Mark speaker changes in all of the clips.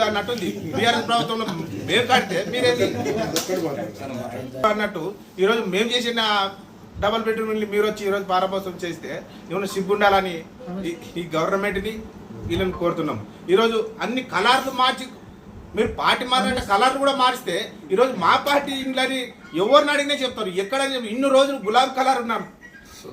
Speaker 1: అన్నట్టుంది. బీఆర్ఎస్ ప్రభుత్వంలో మేము కడితే మీరేది? అన్నట్టు ఈరోజు మేము చేసిన డబల్ బెడ్రూమ్ ఇల్లు మీరు వచ్చి ఈరోజు ప్రారంభోత్సవం చేస్తే ఏమైనా సిగ్గుండాలని ఈ- ఈ గవర్నమెంట్ని వీళ్ళని కోరుతున్నాం. ఈరోజు అన్ని కలర్లు మార్చి మీరు పార్టీ మారంటే కలర్లు కూడా మారిస్తే ఈరోజు మా పార్టీ ఇంట్లోని ఎవరిని అడిగినా చెప్తారు. ఎక్కడ ఇన్ని రోజులు గులాబీ కలర్ ఉన్నాం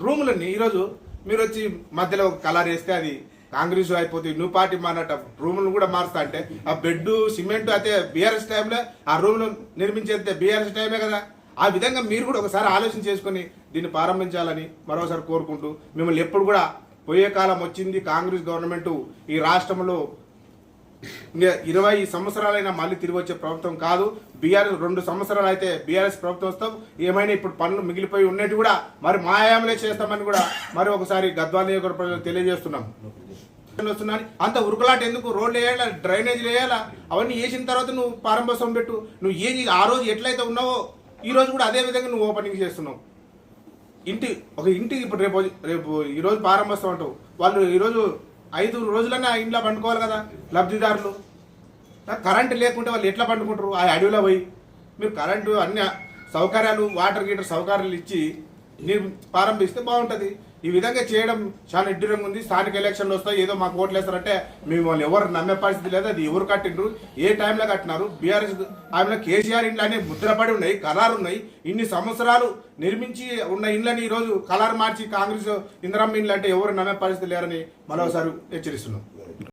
Speaker 1: రూములన్నీ ఈరోజు మీరు వచ్చి మధ్యలో ఒక కలర్ వేస్తే అది కాంగ్రెస్ అయిపోతుంది న్యూ పార్టీ మారట రూములు కూడా మారుస్తా అంటే ఆ బెడ్ సిమెంట్ అయితే బీఆర్ఎస్ టైంలో ఆ రూమ్లు నిర్మించేది బీఆర్ఎస్ టైమే కదా. ఆ విధంగా మీరు కూడా ఒకసారి ఆలోచన చేసుకొని దీన్ని ప్రారంభించాలని మరోసారి కోరుకుంటూ మిమ్మల్ని ఎప్పుడు కూడా పోయే కాలం వచ్చింది కాంగ్రెస్ గవర్నమెంట్ ఈ రాష్ట్రంలో ఇరవై సంవత్సరాలైనా మళ్ళీ తిరిగి వచ్చే ప్రభుత్వం కాదు. బీఆర్ఎస్ రెండు సంవత్సరాలు అయితే బీఆర్ఎస్ ప్రభుత్వం వస్తాం. ఏమైనా ఇప్పుడు పనులు మిగిలిపోయి ఉన్నట్టు కూడా మరి మాయామలే చేస్తామని కూడా మరి ఒకసారి గద్వాల నియోజకవర్గ ప్రజలకు తెలియజేస్తున్నాం. వస్తున్నాను అంత ఉరుకులాట ఎందుకు? రోడ్లు వేయాలా? డ్రైనేజీలు వేయాలా? అవన్నీ వేసిన తర్వాత నువ్వు ప్రారంభోత్సవం పెట్టు. నువ్వు ఏ ఆ రోజు ఎట్లయితే ఉన్నావో ఈ రోజు కూడా అదే విధంగా నువ్వు ఓపెనింగ్ చేస్తున్నావు. ఇంటి ఒక ఇంటికి ఇప్పుడు రేపు రేపు ఈరోజు ప్రారంభోత్సవం అంటావు. వాళ్ళు ఈరోజు ఐదు రోజులన్నా ఆ ఇంట్లో పండుకోవాలి కదా లబ్ధిదారులు. కరెంటు లేకుంటే వాళ్ళు ఎట్లా పండుకుంటారు? ఆ అడవిలో పోయి మీరు కరెంటు అన్ని సౌకర్యాలు వాటర్ గీటర్ సౌకర్యాలు ఇచ్చి నేను ప్రారంభిస్తే బాగుంటుంది. ఈ విధంగా చేయడం చాలా ఇడ్డూరంగా ఉంది. స్థానిక ఎలక్షన్లు వస్తాయి. ఏదో మాకు ఓట్లు వేస్తారంటే మేము వాళ్ళు ఎవరు నమ్మే పరిస్థితి లేదు. అది ఎవరు కట్టిండ్రు? ఏ టైంలో కట్టినారు? బీఆర్ఎస్ ఆమె కేసీఆర్ ఇండ్లు అనే ముద్రపడి ఉన్నాయి కలారు ఉన్నాయి. ఇన్ని సంవత్సరాలు నిర్మించి ఉన్న ఇండ్లని ఈరోజు కలర్ మార్చి కాంగ్రెస్ ఇందిరమ్మ ఇండ్లు అంటే ఎవరు నమ్మే పరిస్థితి లేరని మరోసారి హెచ్చరిస్తున్నాం.